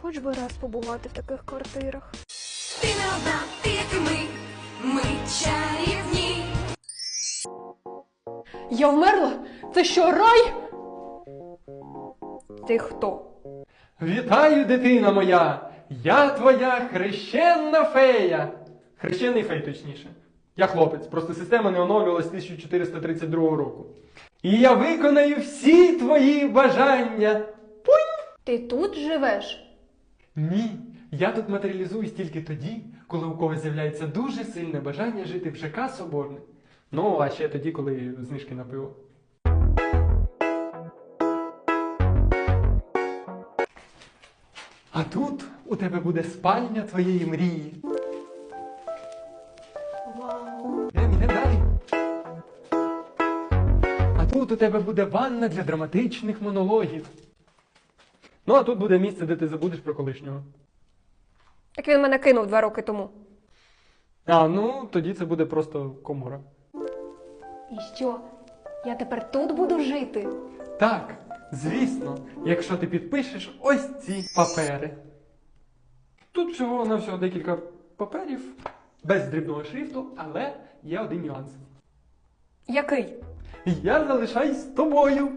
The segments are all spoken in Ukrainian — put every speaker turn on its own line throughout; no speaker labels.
Хоч би раз побувати в таких квартирах.
Ти не одна, ти як і ми, ми чарівні.
Я вмерла? Це що, рай? Ти хто?
Вітаю, дитина моя! Я твоя хрещенна фея. Хрещений фей, точніше. Я хлопець, просто система не оновлювалась 1432 року. І я виконаю всі твої бажання.
Ти тут живеш?
Ні, я тут матеріалізуюсь тільки тоді, коли у когось з'являється дуже сильне бажання жити в ЖК Соборне. Ну, а ще тоді, коли знижки на пиво. А тут у тебе буде спальня твоєї мрії.
Вау.
Далі. А тут у тебе буде ванна для драматичних монологів. Ну, а тут буде місце, де ти забудеш про колишнього.
Так він мене кинув два роки тому.
А, ну тоді це буде просто комора.
І що? Я тепер тут буду жити?
Так, звісно, якщо ти підпишеш ось ці папери. Тут всього на всього декілька паперів, без дрібного шрифту, але є один нюанс.
Який?
Я залишаюсь з тобою.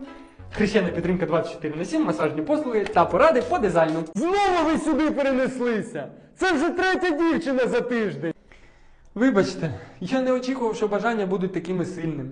Хрещена підтримка 24 на 7, масажні послуги та поради по дизайну. Знову ви сюди перенеслися! Це вже третя дівчина за тиждень. Вибачте, я не очікував, що бажання будуть такими сильними.